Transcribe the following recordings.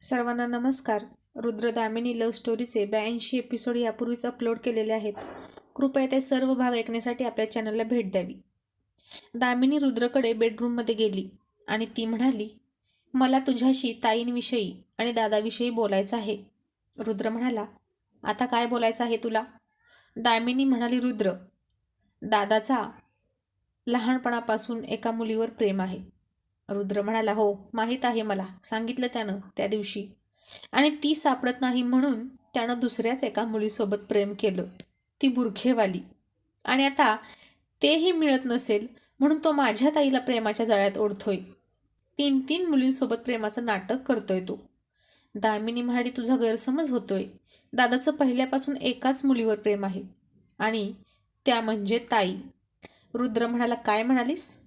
सर्वांना नमस्कार. रुद्रदामिनी लव्ह स्टोरीचे ब्याऐंशी एपिसोड यापूर्वीच अपलोड केलेले आहेत. कृपया ते सर्व भाग ऐकण्यासाठी आपल्या चॅनलला भेट द्यावी. दामिनी रुद्रकडे बेडरूममध्ये गेली आणि ती म्हणाली मला तुझ्याशी ताईंविषयी आणि दादाविषयी बोलायचं आहे. रुद्र म्हणाला आता काय बोलायचं आहे तुला? दामिनी म्हणाली रुद्र दादाचा लहानपणापासून एका मुलीवर प्रेम आहे. रुद्र म्हणाला हो माहीत आहे मला सांगितलं त्यानं त्या दिवशी. आणि ती सापडत नाही म्हणून त्यानं दुसऱ्याच एका मुलीसोबत प्रेम केलं. ती बुरखेवाली. आणि आता तेही मिळत नसेल म्हणून तो माझ्या ताईला प्रेमाच्या जाळ्यात ओढतोय. तीन तीन मुलींसोबत प्रेमाचं नाटक करतोय तो. दामिनी म्हणाली तुझा गैरसमज होतोय. दादाचं पहिल्यापासून एकाच मुलीवर प्रेम आहे. आणि त्या म्हणजे ताई. रुद्र म्हणाला काय म्हणालीस?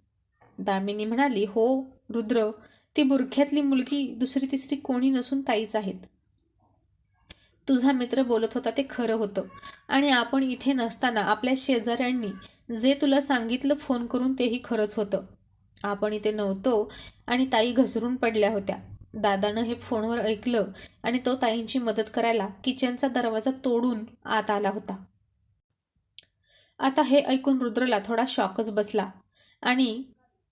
दामिनी म्हणाली हो रुद्र ती बुरख्यातली मुलगी दुसरी तिसरी कोणी नसून ताईच आहेत. तुझा मित्र बोलत होता ते खरं होतं. आणि आपण इथे नसताना आपल्या शेजाऱ्यांनी जे तुला सांगितलं फोन करून तेही खरंच होतं. आपण इथे नव्हतो आणि ताई घसरून पडल्या होत्या. दादानं हे फोनवर ऐकलं आणि तो ताईंची मदत करायला किचनचा दरवाजा तोडून आत आला होता. आता हे ऐकून रुद्रला थोडा शॉकच बसला आणि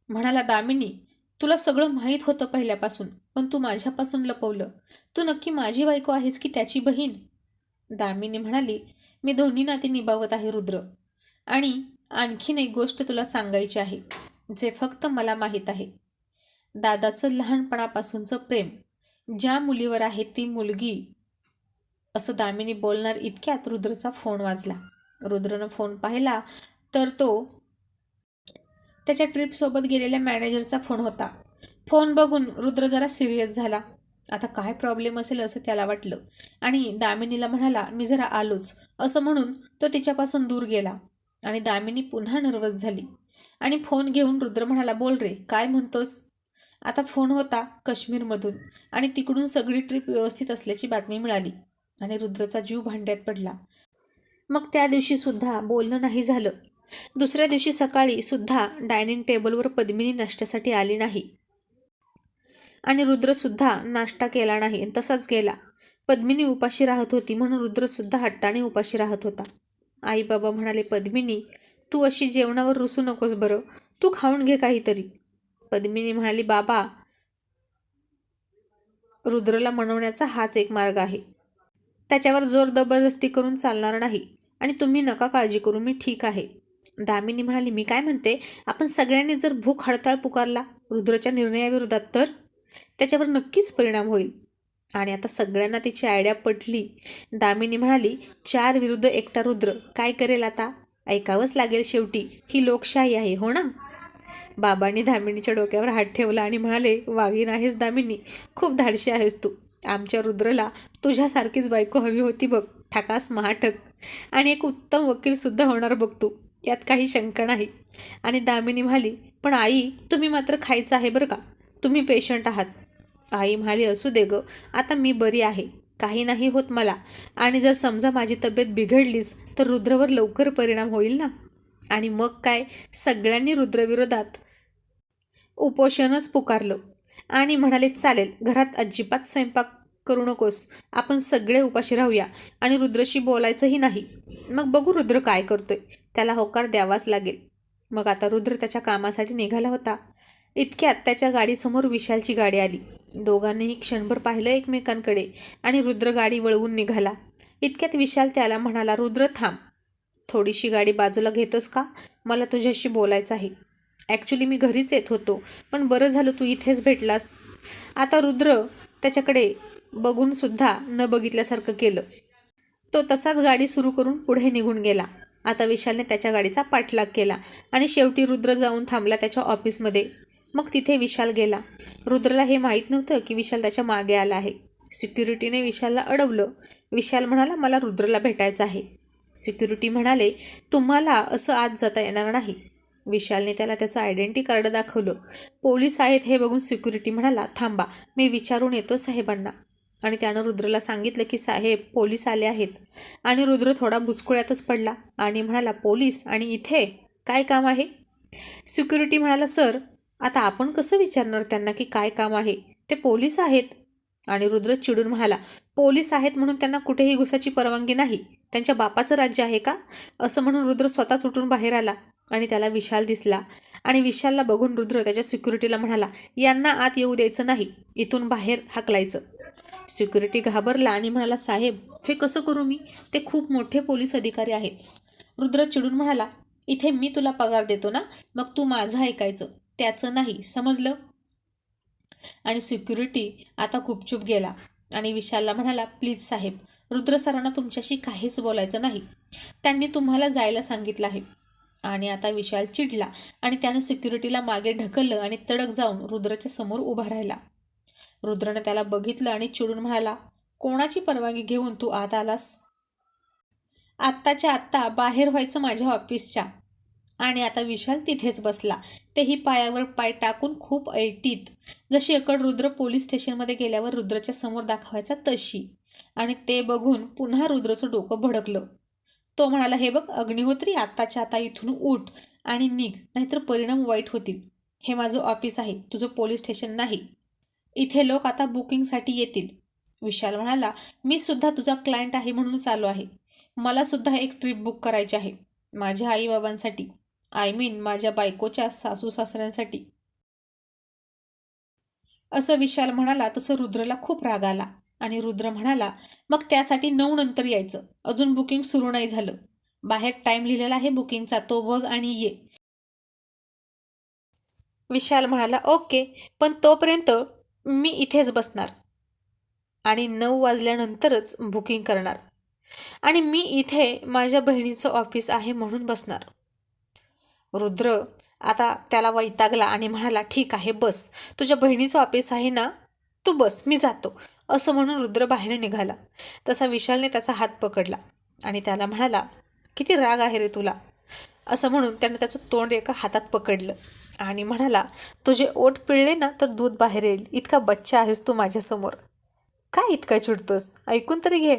म्हणाला दामिनी तुला सगळं माहीत होतं पहिल्यापासून पण तू माझ्यापासून लपवलं. तू नक्की माझी बायको आहेस की त्याची बहीण? दामिनी म्हणाली मी दोन्ही नाते निभावत आहे रुद्र. आणि आणखीन एक गोष्ट तुला सांगायची आहे जे फक्त मला माहीत आहे. दादाचं लहानपणापासूनचं प्रेम ज्या मुलीवर आहे ती मुलगी. असं दामिनी बोलणार इतक्यात रुद्रचा फोन वाजला. रुद्रनं फोन पाहिला तर तो त्याच्या ट्रिपसोबत गेलेल्या मॅनेजरचा फोन होता. फोन बघून रुद्र जरा सिरियस झाला. आता काय प्रॉब्लेम असेल असं त्याला वाटलं. आणि दामिनीला म्हणाला मी जरा आलोच. असं म्हणून तो तिच्यापासून दूर गेला. आणि दामिनी पुन्हा नर्वस झाली. आणि फोन घेऊन रुद्र म्हणाला बोल रे काय म्हणतोस? आता फोन होता काश्मीरमधून. आणि तिकडून सगळी ट्रिप व्यवस्थित असल्याची बातमी मिळाली. आणि रुद्रचा जीव भांड्यात पडला. मग त्या दिवशीसुद्धा बोलणं नाही झालं. दुसऱ्या दिवशी सकाळी सुद्धा डायनिंग टेबलवर पद्मिनी नाश्त्यासाठी आली नाही. आणि रुद्रसुद्धा नाश्ता केला नाही तसाच गेला. पद्मिनी उपाशी राहत होती म्हणून रुद्रसुद्धा हट्टाने उपाशी राहत होता. आई बाबा म्हणाले पद्मिनी तू अशी जेवणावर रुसू नकोस बरं. तू खाऊन घे काहीतरी. पद्मिनी म्हणाली बाबा रुद्रला मनवण्याचा हाच एक मार्ग आहे. त्याच्यावर जोर जबरदस्ती करून चालणार नाही आणि तुम्ही नका काळजी करू मी ठीक आहे. दामिनी म्हणाली मी काय म्हणते? आपण सगळ्यांनी जर भूक हडताळ पुकारला रुद्रच्या निर्णयाविरोधात तर? त्याच्यावर नक्कीच परिणाम होईल. आणि आता सगळ्यांना तिची आयडिया पटली. दामिनी म्हणाली चार विरुद्ध एकटा रुद्र काय करेल आता? ऐकावंच लागेल शेवटी. ही लोकशाही आहे हो ना? बाबांनी दामिनीच्या डोक्यावर हात ठेवला आणि म्हणाले वागीन आहेस दामिनी खूप धाडशी आहेस तू. आमच्या रुद्रला तुझ्यासारखीच बायको हवी होती बघ. ठाकास महाठक आणि एक उत्तम वकीलसुद्धा होणार बघ तू. यात काही शंका नाही. आणि दामिनी म्हणाली पण आई तुम्ही मात्र खायचं आहे बरं का? तुम्ही पेशंट आहात. आई म्हणाली असू दे गं आता मी बरी आहे. काही नाही होत मला. आणि जर समजा माझी तब्येत बिघडलीच तर रुद्रवर लवकर परिणाम होईल ना? आणि मग काय? सगळ्यांनी रुद्रविरोधात उपोषणच पुकारलं. आणि म्हणाले चालेल घरात अजिबात स्वयंपाक करू नकोस. आपण सगळे उपाशी राहूया. आणि रुद्रशी बोलायचंही नाही. मग बघू रुद्र काय करतोय. त्याला होकार द्यावाच लागेल. मग आता रुद्र त्याच्या कामासाठी निघाला होता. इतक्यात त्याच्या गाडीसमोर विशालची गाडी आली. दोघांनीही क्षणभर पाहिलं एकमेकांकडे आणि रुद्र गाडी वळवून निघाला. इतक्यात विशाल त्याला म्हणाला रुद्र थांब. थोडीशी गाडी बाजूला घेतोस का? मला तुझ्याशी बोलायचं आहे. ॲक्च्युली मी घरीच येत होतो पण बरं झालं तू इथेच भेटलास. आता रुद्र त्याच्याकडे बघूनसुद्धा न बघितल्यासारखं केलं. तो तसाच गाडी सुरू करून पुढे निघून गेला. आता विशालने त्याच्या गाडीचा पाठलाग केला आणि शेवटी रुद्र जाऊन थांबला त्याच्या ऑफिसमध्ये. मग तिथे विशाल गेला. रुद्रला हे माहीत नव्हतं की विशाल त्याच्यामागे आला आहे. सिक्युरिटीने विशालला अडवलं. विशाल म्हणाला मला रुद्रला भेटायचं आहे. सिक्युरिटी म्हणाले तुम्हाला असं आत जाता येणार नाही. विशालने त्याला त्याचं आयडेंटिटी कार्ड दाखवलं. पोलीस आहेत हे बघून सिक्युरिटी म्हणाला थांबा मी विचारून येतो साहेबांना. आणि त्यानं रुद्रला सांगितलं की साहेब पोलीस आले आहेत. आणि रुद्र थोडा बुचकुळ्यातच पडला आणि म्हणाला पोलीस आणि इथे काय काम आहे? सिक्युरिटी म्हणाला सर आता आपण कसं विचारणार त्यांना की काय काम आहे? ते पोलीस आहेत. आणि रुद्र चिडून म्हणाला पोलीस आहेत म्हणून त्यांना कुठेही घुसाची परवानगी नाही. त्यांच्या बापाचं राज्य आहे का? असं म्हणून रुद्र स्वतःच उठून बाहेर आला आणि त्याला विशाल दिसला. आणि विशालला बघून रुद्र त्याच्या सिक्युरिटीला म्हणाला यांना आत येऊ द्यायचं नाही. इथून बाहेर हाकलायचं. सिक्युरिटी घाबरला आणि म्हणाला साहेब हे कसं करू मी? ते खूप मोठे पोलीस अधिकारी आहेत. रुद्र चिडून म्हणाला इथे मी तुला पगार देतो ना? मग तू माझं ऐकायचं. त्याचं नाही. समजलं? आणि सिक्युरिटी आता गुपचूप गेला आणि विशालला म्हणाला प्लीज साहेब रुद्र सरांना तुमच्याशी काहीच बोलायचं नाही. त्यांनी तुम्हाला जायला सांगितलं आहे. आणि आता विशाल चिडला आणि त्यानं सिक्युरिटीला मागे ढकललं आणि तडक जाऊन रुद्राच्या समोर उभा राहिला. रुद्रनं त्याला बघितलं आणि चिडून म्हणाला कोणाची परवानगी घेऊन तू आत आलास? आत्ताच्या आत्ता बाहेर व्हायचं माझ्या ऑफिसच्या आणि आता विशाल तिथेच बसला. तेही पायावर पाय टाकून खूप ऐटीत. जशी अकड रुद्र पोलीस स्टेशनमध्ये गेल्यावर रुद्रच्या समोर दाखवायचा तशी. आणि ते बघून पुन्हा रुद्रचं डोकं भडकलं. तो म्हणाला हे बघ अग्निहोत्री आत्ताच्या आता इथून उठ आणि निघ नाहीतर परिणाम वाईट होतील. हे माझं ऑफिस आहे तुझं पोलीस स्टेशन नाही. इथे लोक आता बुकिंगसाठी येतील. विशाल म्हणाला मी सुद्धा तुझा क्लायंट आहे म्हणून चालू आहे. मला सुद्धा एक ट्रिप बुक करायची आहे माझ्या आईबाबांसाठी. आय मीन माझ्या बायकोच्या सासू सासऱ्यांसाठी. असं विशाल म्हणाला तसं रुद्रला खूप राग आला. आणि रुद्र म्हणाला मग त्यासाठी नऊ नंतर यायचं. अजून बुकिंग सुरू नाही झालं. बाहेर टाइम लिहिलेला आहे बुकिंगचा तो बघ आणि ये. विशाल म्हणाला ओके. पण तोपर्यंत मी इथेच बसणार. आणि नऊ वाजल्यानंतरच बुकिंग करणार. आणि मी इथे माझ्या बहिणीचं ऑफिस आहे म्हणून बसणार. रुद्र आता त्याला वैतागला आणि म्हणाला ठीक आहे बस. तुझ्या बहिणीचं ऑफिस आहे ना? तू बस मी जातो. असं म्हणून रुद्र बाहेर निघाला. तसा विशालने त्याचा हात पकडला आणि त्याला म्हणाला किती राग आहे रे तुला. असं म्हणून त्यानं त्याचं तोंड एका हातात पकडलं. आणि म्हणाला तुझे ओठ पिळले ना तर दूध बाहेर येईल. इतका बच्चा आहेस तू माझ्यासमोर. काय इतका चिडतोस? ऐकून तरी घे.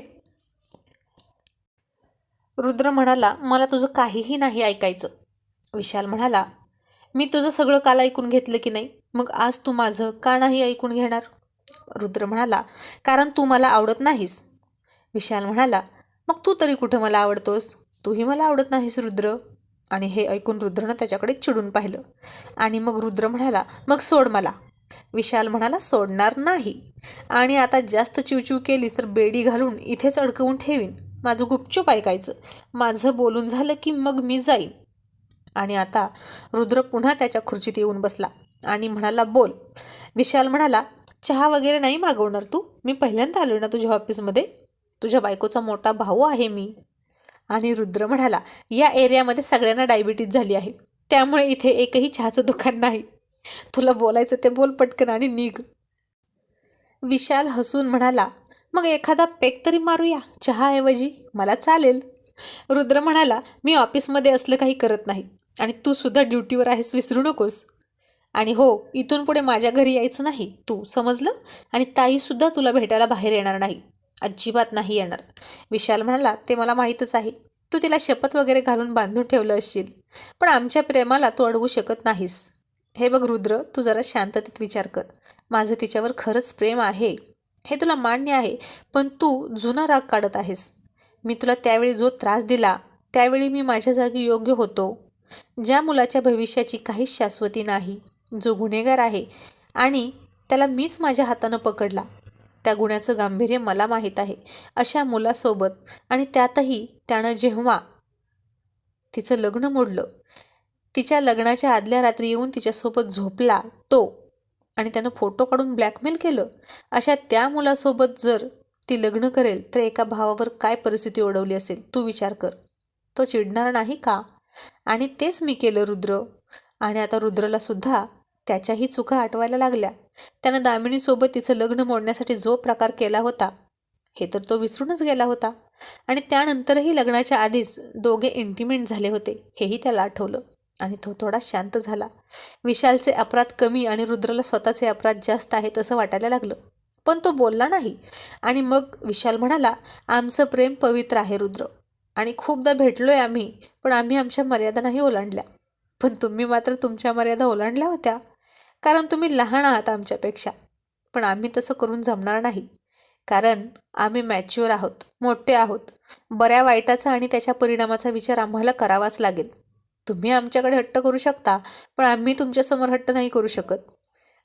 रुद्र म्हणाला मला तुझं काहीही नाही ऐकायचं. विशाल म्हणाला मी तुझं सगळं काल ऐकून घेतलं की नाही? मग आज तू माझं का नाही ऐकून घेणार? रुद्र म्हणाला कारण तू मला आवडत नाहीस. विशाल म्हणाला मग तू तरी कुठं मला आवडतोस? तूही मला आवडत नाहीस रुद्र. आणि हे ऐकून रुद्रनं त्याच्याकडे चिडून पाहिलं. आणि मग रुद्र म्हणाला मग सोड मला. विशाल म्हणाला सोडणार नाही. आणि आता जास्त चिवचिव केलीस तर बेडी घालून इथेच अडकवून ठेवीन. माझं गुपचूप ऐकायचं. माझं बोलून झालं की मग मी जाईन. आणि आता रुद्र पुन्हा त्याच्या खुर्चीत येऊन बसला आणि म्हणाला बोल. विशाल म्हणाला चहा वगैरे नाही मागवणार तू? मी पहिल्यांदा आलो ना तुझ्या ऑफिसमध्ये तुझ्या बायकोचा मोठा भाऊ आहे मी. आणि रुद्र म्हणाला या एरियामध्ये सगळ्यांना डायबिटीज झाली आहे. त्यामुळे इथे एकही चहाचं दुकान नाही. तुला बोलायचं ते बोल पटकन आणि निघ. विशाल हसून म्हणाला मग एखादा पेक तरी मारूया चहाऐवजी? मला चालेल. रुद्र म्हणाला मी ऑफिसमध्ये असलं काही करत नाही आणि तू सुद्धा ड्युटीवर आहेस विसरू नकोस. आणि हो इथून पुढे माझ्या घरी यायचं नाही तू समजलं? आणि ताईसुद्धा तुला भेटायला बाहेर येणार नाही. अजिबात नाही येणार. विशाल म्हणाला ते मला माहीतच आहे. तू तिला शपथ वगैरे घालून बांधून ठेवलं असशील. पण आमच्या प्रेमाला तू अडवू शकत नाहीस. हे बघ रुद्र तू जरा शांततेत विचार कर. माझं तिच्यावर खरंच प्रेम आहे. हे तुला मान्य आहे पण तू जुना राग काढत आहेस. मी तुला त्यावेळी जो त्रास दिला त्यावेळी मी माझ्या जागी योग्य होतो. ज्या मुलाच्या भविष्याची काहीच शाश्वती नाही जो गुन्हेगार आहे आणि त्याला मीच माझ्या हातानं पकडला. त्या गुन्ह्याचं गांभीर्य मला माहीत आहे अशा मुलासोबत. आणि त्यातही त्यानं जेव्हा तिचं लग्न मोडलं तिच्या लग्नाच्या आदल्या रात्री येऊन तिच्यासोबत झोपला तो आणि त्यानं फोटो काढून ब्लॅकमेल केलं अशा त्या मुलासोबत जर ती लग्न करेल तर एका भावावर काय परिस्थिती ओढवली असेल तू विचार कर. तो चिडणार नाही का? आणि तेच मी केलं रुद्र. आणि आता रुद्रला सुद्धा त्याच्याही चुका आठवायला लागल्या. त्यानं दामिनीसोबत तिचं लग्न मोडण्यासाठी जो प्रकार केला होता हे तर तो विसरूनच गेला होता. आणि त्यानंतरही लग्नाच्या आधीच दोघे इंटिमेंट झाले होते हेही त्याला आठवलं. आणि तो थोडा शांत झाला. विशालचे अपराध कमी आणि रुद्रला स्वतःचे अपराध जास्त आहेत असं वाटायला लागलं. पण तो बोलला नाही. आणि मग विशाल म्हणाला आमचं प्रेम पवित्र आहे रुद्र. आणि खूपदा भेटलो आहे आम्ही पण आम्ही आमच्या मर्यादा नाही ओलांडल्या. पण तुम्ही मात्र तुमच्या मर्यादा ओलांडल्या होत्या. कारण तुम्ही लहान आहात आमच्यापेक्षा. पण आम्ही तसं करून जमणार नाही. कारण आम्ही मॅच्युअर आहोत मोठे आहोत. बऱ्या वाईटाचा आणि त्याच्या परिणामाचा विचार आम्हाला करावाच लागेल. तुम्ही आमच्याकडे हट्ट करू शकता पण आम्ही तुमच्यासमोर हट्ट नाही करू शकत.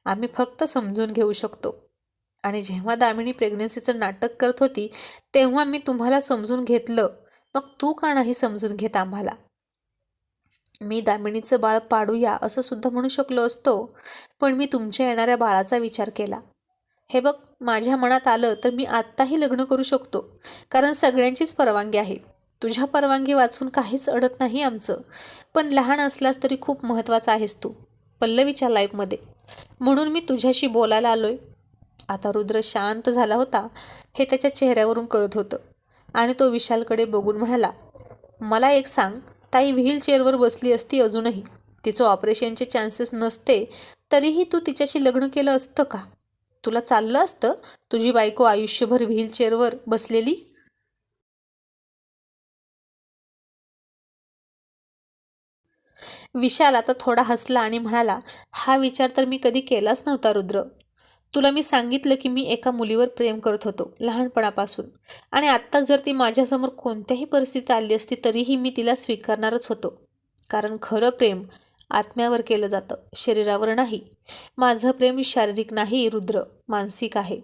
आम्ही फक्त समजून घेऊ शकतो. आणि जेव्हा दामिनी प्रेग्नन्सीचं नाटक करत होती तेव्हा मी तुम्हाला समजून घेतलं. मग तू का नाही समजून घेत आम्हाला? मी दामिनीचं बाळ पाडूया असं सुद्धा म्हणू शकलो असतो पण मी तुमच्या येणाऱ्या बाळाचा विचार केला. हे बघ माझ्या मनात आलं तर मी आत्ताही लग्न करू शकतो कारण सगळ्यांचीच परवानगी आहे. तुझ्या परवानगी वाचून काहीच अडत नाही आमचं पण लहान असलास तरी खूप महत्त्वाचा आहेस तू पल्लवीच्या लाईफमध्ये. म्हणून मी तुझ्याशी बोलायला आलोय. आता रुद्र शांत झाला होता हे त्याच्या चेहऱ्यावरून कळत होतं. आणि तो विशालकडे बघून म्हणाला मला एक सांग ताई व्हीलचेअरवर बसली असती अजूनही. तिचं ऑपरेशनचे चान्सेस नसते तरीही तू तिच्याशी लग्न केलं असतं का? तुला चाललं असतं? तुझी बायको आयुष्यभर व्हीलचेअरवर बसलेली? विशाल आता थोडा हसला आणि म्हणाला हा विचार तर मी कधी केलाच नव्हता रुद्र. तुला मी सांगितलं की मी एका मुलीवर प्रेम करत होतो लहानपणापासून. आणि आत्ता जर ती माझ्यासमोर कोणत्याही परिस्थिती आली असती तरीही मी तिला स्वीकारणारच होतो. कारण खरं प्रेम आत्म्यावर केलं जातं शरीरावर नाही. माझं प्रेम शारीरिक नाही रुद्र मानसिक आहे.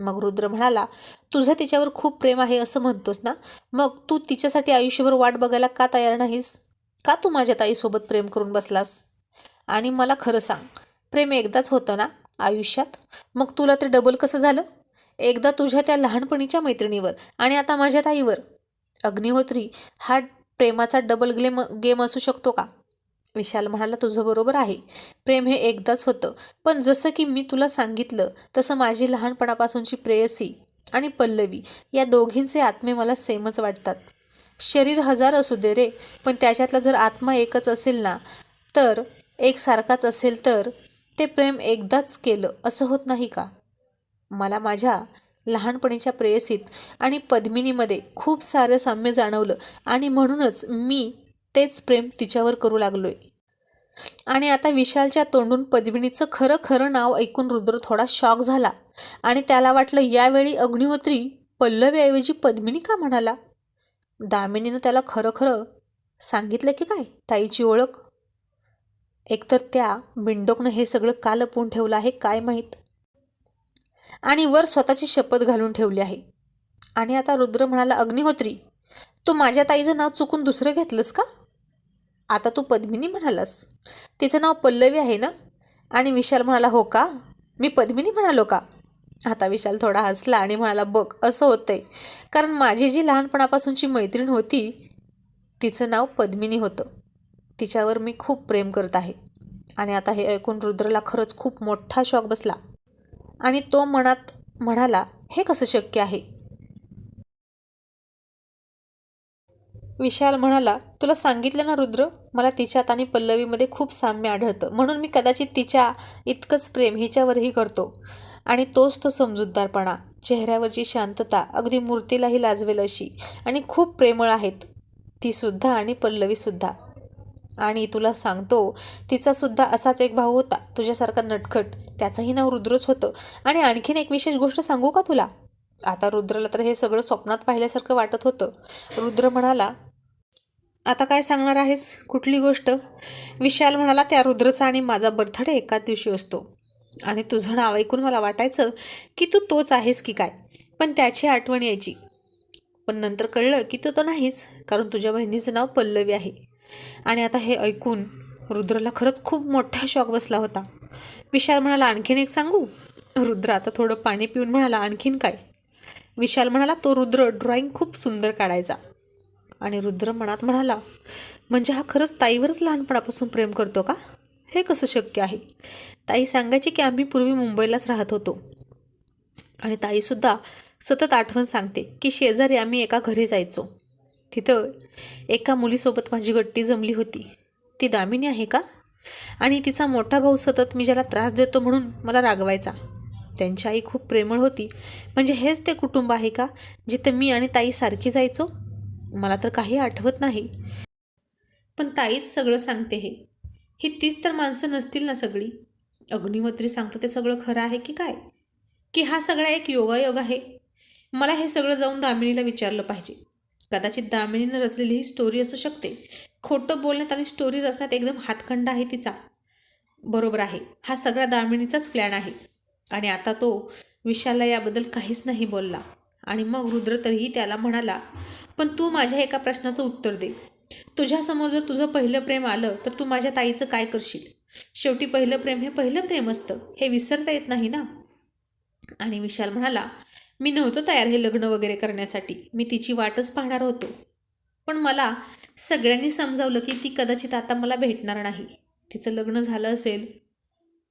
मग रुद्र म्हणाला तुझं तिच्यावर खूप प्रेम आहे असं म्हणतोस ना? मग तू तिच्यासाठी आयुष्यभर वाट बघायला का तयार नाहीस? का तू माझ्या ताईसोबत प्रेम करून बसलास? आणि मला खरं सांग प्रेम एकदाच होतं ना? आयुष्यात? मग तुला ते डबल कसं झालं? एकदा तुझ्या त्या लहानपणीच्या मैत्रिणीवर आणि आता माझ्या ताईवर. अग्निहोत्री हा प्रेमाचा डबल ग्लेम गेम असू शकतो का? विशाल म्हणाला तुझं बरोबर आहे. प्रेम हे एकदाच होतं. पण जसं की मी तुला सांगितलं तसं माझी लहानपणापासूनची प्रेयसी आणि पल्लवी या दोघींचे आत्मे मला सेमच वाटतात. शरीर हजार असू दे रे पण त्याच्यातला जर आत्मा एकच असेल ना तर एकसारखाच असेल तर ते प्रेम एकदाच केलं असं होत नाही का? मला माझ्या लहानपणीच्या प्रेयसीत आणि पद्मिनीमध्ये खूप सारं साम्य जाणवलं आणि म्हणूनच मी तेच प्रेम तिच्यावर करू लागलोय. आणि आता विशालच्या तोंडून पद्मिनीचं खरं खरं नाव ऐकून रुद्र थोडा शॉक झाला आणि त्याला वाटलं यावेळी अग्निहोत्री पल्लवीऐवजी पद्मिनी का म्हणाला? दामिनीनं त्याला खरं खरं सांगितलं की काय? ताईची ओळख? एकतर त्या विंडोकनं हे सगळं का लपवून ठेवलं आहे काय माहीत? आणि वर स्वतःची शपथ घालून ठेवली आहे. आणि आता रुद्र म्हणाला अग्निहोत्री तू माझ्या ताईचं नाव चुकून दुसरं घेतलंस का? आता तू पद्मिनी म्हणालास. तिचं नाव पल्लवी आहे ना? आणि विशाल म्हणाला हो का? मी पद्मिनी म्हणालो का? आता विशाल थोडा हसला आणि म्हणाला बघ असं होतंय. कारण माझी जी लहानपणापासूनची मैत्रीण होती तिचं नाव पद्मिनी होतं. तिच्यावर मी खूप प्रेम करत आहे. आणि आता हे ऐकून रुद्रला खरंच खूप मोठा शॉक बसला. आणि तो मनात म्हणाला हे कसं शक्य आहे? विशाल म्हणाला तुला सांगितलं ना रुद्र मला तिच्यात आणि पल्लवीमध्ये खूप साम्य आढळतं. म्हणून मी कदाचित तिच्या इतकंच प्रेम हिच्यावरही करतो. आणि तोच तो समजूतदारपणा चेहऱ्यावरची शांतता अगदी मूर्तीलाही लाजवेल अशी आणि खूप प्रेमळ आहेत तीसुद्धा आणि पल्लवीसुद्धा आणि तुला सांगतो तिचासुद्धा असाच एक भाऊ होता. तुझ्यासारखा नटखट. त्याचंही नाव रुद्रच होतं. आणि आणखीन एक विशेष गोष्ट सांगू का तुला? आता रुद्रला तर हे सगळं स्वप्नात पाहिल्यासारखं वाटत होतं. रुद्र म्हणाला आता काय सांगणार आहेस? कुठली गोष्ट? विशाल म्हणाला त्या रुद्रचा आणि माझा बर्थडे एकाच दिवशी असतो. आणि तुझं नाव ऐकून मला वाटायचं की तू तोच आहेस की काय? पण त्याची आठवण यायची. पण नंतर कळलं की तो तो नाहीच कारण तुझ्या बहिणीचं नाव पल्लवी आहे. आणि आता हे ऐकून रुद्रला खरंच खूप मोठा शॉक बसला होता. विशाल म्हणाला आणखीन एक सांगू? रुद्र आता थोडं पाणी पिऊन म्हणाला आणखीन काय? विशाल म्हणाला तो रुद्र ड्रॉइंग खूप सुंदर काढायचा. आणि रुद्र मनात म्हणाला म्हणजे हा खरंच ताईवरच लहानपणापासून प्रेम करतो का? हे कसं शक्य आहे? ताई सांगायची की आम्ही पूर्वी मुंबईलाच राहत होतो. आणि ताईसुद्धा सतत आठवण सांगते की शेजारी आम्ही एका घरी जायचो. तिथं एका मुलीसोबत माझी गट्टी जमली होती. ती दामिनी आहे का? आणि तिचा मोठा भाऊ सतत मी ज्याला त्रास देतो म्हणून मला रागवायचा. त्यांची आई खूप प्रेमळ होती. म्हणजे हेच ते कुटुंब आहे का जिथं मी आणि ताई सारखी जायचो? मला तर काही आठवत नाही. पण ताईच सगळं सांगते हे. ही तीच तर माणसं नसतील ना सगळी. अग्निमत्री सांगतं ते सगळं खरं आहे की काय? की हा सगळा एक योगायोग आहे. मला हे सगळं जाऊन दामिनीला विचारलं पाहिजे. कदाचित दामिनीनं रचलेली ही स्टोरी असू शकते. खोटं बोलण्यात आणि स्टोरी रचण्यात एकदम हातखंड आहे तिचा. बरोबर आहे. हा सगळा दामिनीचाच प्लॅन आहे. आणि आता तो विशालला याबद्दल काहीच नाही बोलला. आणि मग रुद्र तरीही त्याला म्हणाला पण तू माझ्या एका प्रश्नाचं उत्तर दे. तुझ्यासमोर जर तुझं पहिलं प्रेम आलं तर तू माझ्या ताईचं काय करशील? शेवटी पहिलं प्रेम हे पहिलं प्रेम असतं. हे विसरता येत नाही ना? आणि विशाल म्हणाला मी नव्हतो तयार हे लग्न वगैरे करण्यासाठी. मी तिची वाटच पाहणार होतो. पण मला सगळ्यांनी समजावलं की ती कदाचित आता मला भेटणार नाही. तिचं लग्न झालं असेल.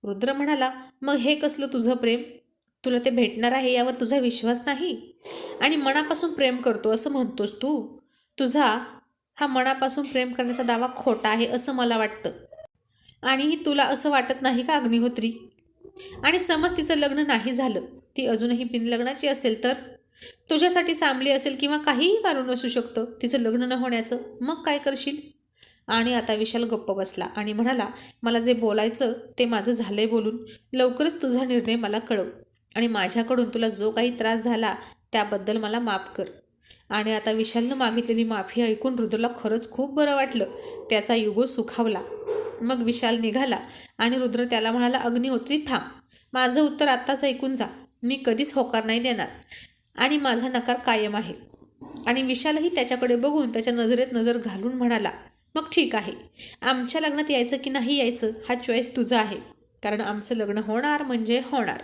रुद्र म्हणाला मग हे कसलं तुझं प्रेम? तुला ते भेटणार आहे यावर तुझा विश्वास नाही? आणि मनापासून प्रेम करतो असं म्हणतोस तू? तुझा हा मनापासून प्रेम करण्याचा दावा खोटा आहे असं मला वाटतं. आणि तुला असं वाटत नाही का अग्निहोत्री? आणि समज तिचं लग्न नाही झालं. ती अजूनही बिनलग्नाची असेल तर? तुझ्यासाठी सामली असेल किंवा काहीही कारण असू शकतं तिचं लग्न न होण्याचं मग काय करशील? आणि आता विशाल गप्प बसला आणि म्हणाला मला जे बोलायचं ते माझं झालंय बोलून. लवकरच तुझा निर्णय मला कळव. आणि माझ्याकडून तुला जो काही त्रास झाला त्याबद्दल मला माफ कर. आणि आता विशालनं मागितलेली माफी ऐकून रुद्रला खरंच खूप बरं वाटलं. त्याचा युगो सुखावला. मग विशाल निघाला आणि रुद्र त्याला म्हणाला अग्निहोत्री थांब. माझं उत्तर आत्ताच ऐकून जा. मी कधीच होकार नाही देणार. आणि माझा नकार कायम आहे. आणि विशालही त्याच्याकडे बघून त्याच्या नजरेत नजर घालून म्हणाला मग ठीक आहे. आमच्या लग्नात यायचं की नाही यायचं हा चॉईस तुझा आहे. कारण आमचं लग्न होणार म्हणजे होणार.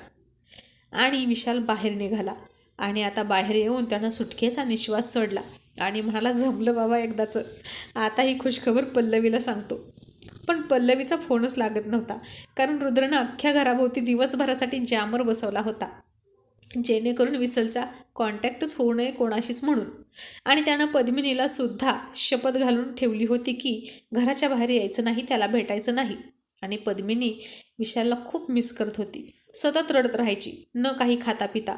आणि विशाल बाहेर निघाला. आणि आता बाहेर येऊन त्यानं सुटकेचा निश्वास सोडला. आणि म्हणाला जमलं बाबा एकदाचं. आता ही खुशखबर पल्लवीला सांगतो. पण पल्लवीचा फोनच लागत नव्हता. कारण रुद्रनं अख्ख्या घराभोवती दिवसभरासाठी जॅमर बसवला होता. जेणेकरून विसलचा कॉन्टॅक्टच होऊ नये कोणाशीच म्हणून. आणि त्यानं पद्मिनीला सुद्धा शपथ घालून ठेवली होती की घराच्या बाहेर यायचं नाही त्याला भेटायचं नाही. आणि पद्मिनी विशालला खूप मिस करत होती. सतत रडत राहायची न काही खाता पिता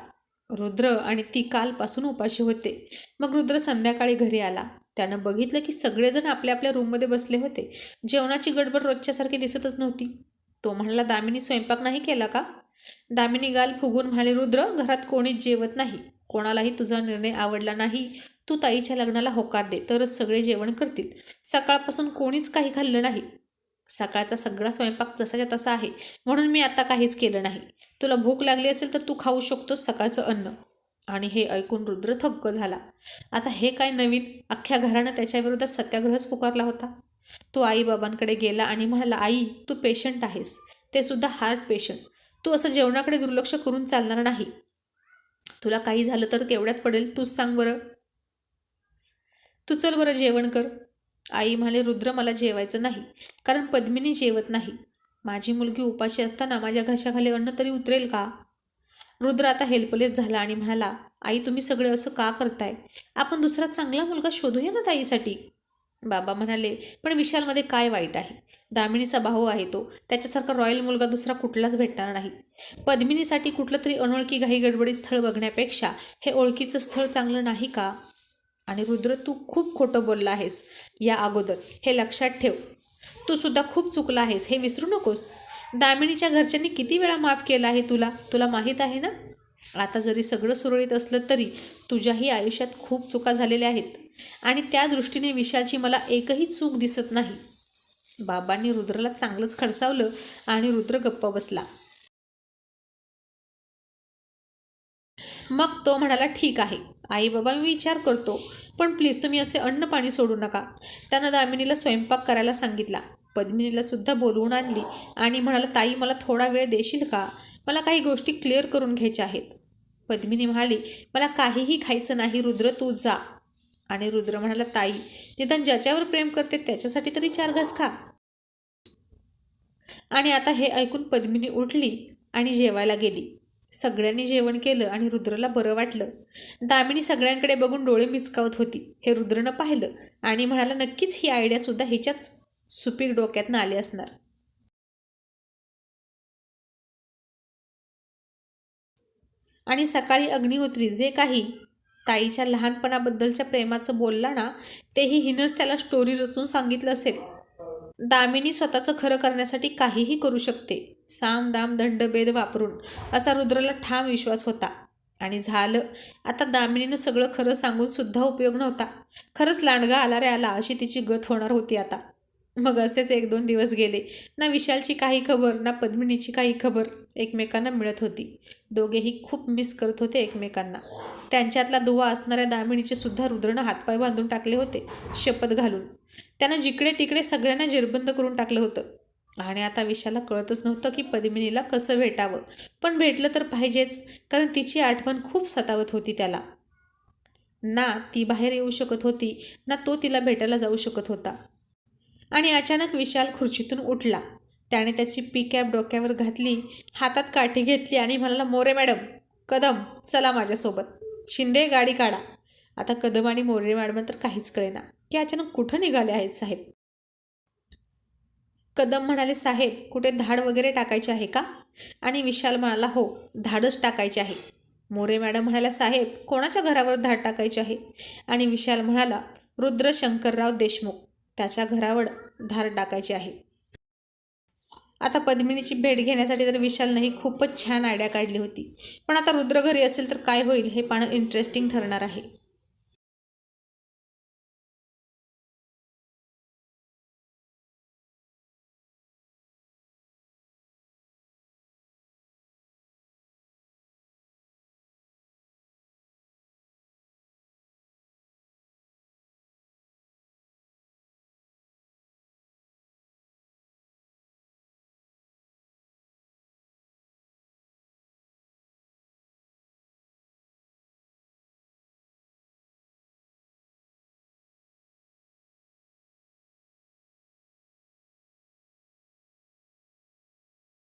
रुद्र आणि ती कालपासून उपाशी होते. मग रुद्र संध्याकाळी घरी आला. त्यानं बघितलं की सगळेजण आपल्या आपल्या रूममध्ये बसले होते. जेवणाची गडबड रोजच्यासारखी दिसतच नव्हती. तो म्हणाला दामिनी स्वयंपाक नाही केला का? दामिनी गाल फुगून म्हणाले रुद्र घरात कोणीच जेवत नाही. कोणालाही तुझा निर्णय आवडला नाही. तू ताईच्या लग्नाला होकार दे. तरच सगळे जेवण करतील. सकाळपासून कोणीच काही खाल्लं नाही. सकाळचा सगळा स्वयंपाक जसाच्या तसा आहे. म्हणून मी आता काहीच केलं नाही. तुला भूक लागली असेल तर तू खाऊ शकतोस सकाळचं अन्न. आणि हे ऐकून रुद्र थक्क झाला. आता हे काय नवीन? अख्ख्या घरानं त्याच्याविरोधात सत्याग्रहच पुकारला होता? तो आईबाबांकडे गेला आणि म्हणाला आई तू पेशंट आहेस. ते सुद्धा हार्ट पेशंट तू असं जेवणाकडे दुर्लक्ष करून चालणार नाही. तुला काही झालं तर केवढ्यात पडेल तूच सांग बरं. तू चल बरं जेवण कर. आई म्हणाले रुद्र मला जेवायचं नाही. कारण पद्मिनी जेवत नाही. माझी मुलगी उपाशी असताना माझ्या घशाखाली अन्न तरी उतरेल का? रुद्र आता हेल्पलेस झाला आणि म्हणाला आई तुम्ही सगळे असं का करताय? आपण दुसरा चांगला मुलगा शोधूया ना ताईसाठी. बाबा म्हणाले पण विशालमध्ये काय वाईट आहे? दामिनीचा भाऊ आहे तो. त्याच्यासारखा रॉयल मुलगा दुसरा कुठलाच भेटणार नाही. पद्मिनीसाठी कुठलं तरी अनोळखी घाई गडबडी स्थळ बघण्यापेक्षा हे ओळखीचं स्थळ चांगलं नाही का? आणि रुद्र तू खूप खोटं बोलला आहेस या अगोदर. हे लक्षात ठेव. तू सुद्धा खूप चुकला आहेस. हे विसरू नकोस. दामिनीच्या घरच्यांनी किती वेळा माफ केला आहे तुला? तुला माहीत आहे ना? आता जरी सगळं सुरळीत असलं तरी तुझ्याही आयुष्यात खूप चुका झालेल्या आहेत. आणि त्या दृष्टीने विशालची मला एकही चूक दिसत नाही. बाबांनी रुद्रला चांगलंच खडसावलं आणि रुद्र गप्प बसला. मग तो म्हणाला ठीक आहे. आई बाबा मी विचार करतो. पण प्लीज तुम्ही असे अन्न पाणी सोडू नका. त्यानं दामिनीला स्वयंपाक करायला सांगितला. पद्मिनीला सुद्धा बोलवून आणली आणि म्हणाला ताई मला थोडा वेळ देशील का? मला काही गोष्टी क्लिअर करून घ्यायच्या आहेत. पद्मिनी म्हणाली मला काहीही खायचं नाही रुद्र तू जा. आणि रुद्र म्हणाला ताई निदान ज्याच्यावर प्रेम करते त्याच्यासाठी तरी चार घास खा. आणि आता हे ऐकून पद्मिनी उठली आणि जेवायला गेली. सगळ्यांनी जेवण केलं आणि रुद्रला बरं वाटलं. दामिनी सगळ्यांकडे बघून डोळे मिचकावत होती. हे रुद्रनं पाहिलं आणि म्हणाला नक्कीच ही आयडियासुद्धा हिच्याच सुपीक डोक्यातनं आली असणार. आणि सकाळी अग्निहोत्री जे काही ताईच्या लहानपणाबद्दलच्या प्रेमाचं बोलला ना तेही हिनंच त्याला स्टोरी रचून सांगितलं असेल. दामिनी स्वतःचं खरं करण्यासाठी काहीही करू शकते. साम दाम दंडभेद वापरून असा रुद्रला ठाम विश्वास होता. आणि झालं आता दामिनीनं सगळं खरं सांगून सुद्धा उपयोग नव्हता. खरंच लांडगा आला रे आला अशी तिची गत होणार होती आता. मग असेच एक दोन दिवस गेले. ना विशालची काही खबर ना पद्मिनीची काही खबर एकमेकांना मिळत होती. दोघेही खूप मिस करत होते एकमेकांना. त्यांच्यातला दुवा असणाऱ्या दामिणीचे सुद्धा रुद्रनं हातपाय बांधून टाकले होते शपथ घालून. त्यानं जिकडे तिकडे सगळ्यांना जेरबंद करून टाकलं होतं. आणि आता विशाला कळतच नव्हतं की पद्मिनीला कसं भेटावं. पण भेटलं तर पाहिजेच कारण तिची आठवण खूप सतावत होती त्याला. ना ती बाहेर येऊ शकत होती ना तो तिला भेटायला जाऊ शकत होता. आणि अचानक विशाल खुर्चीतून उठला. त्याने त्याची पी कॅप डोक्यावर घातली हातात काठी घेतली आणि म्हणाला मोरे मॅडम कदम चला माझ्यासोबत. शिंदे गाडी काढा. आता कदम आणि मोरे मॅडम तर काहीच कळेना. की अचानक कुठं निघाले आहेत साहेब? कदम म्हणाले साहेब कुठे धाड वगैरे टाकायचे आहे का? आणि विशाल म्हणाला हो धाडच टाकायचे आहे. मोरे मॅडम म्हणाल्या साहेब कोणाच्या घरावर धाड टाकायचे आहे? आणि विशाल म्हणाला रुद्र शंकरराव देशमुख. त्याच्या घरावर धार टाकायची आहे. आता पद्मिनीची भेट घेण्यासाठी तर विशालनंही खूपच छान आयडिया काढली होती. पण आता रुद्र घरी असेल तर काय होईल हे पाहणं इंटरेस्टिंग ठरणार आहे.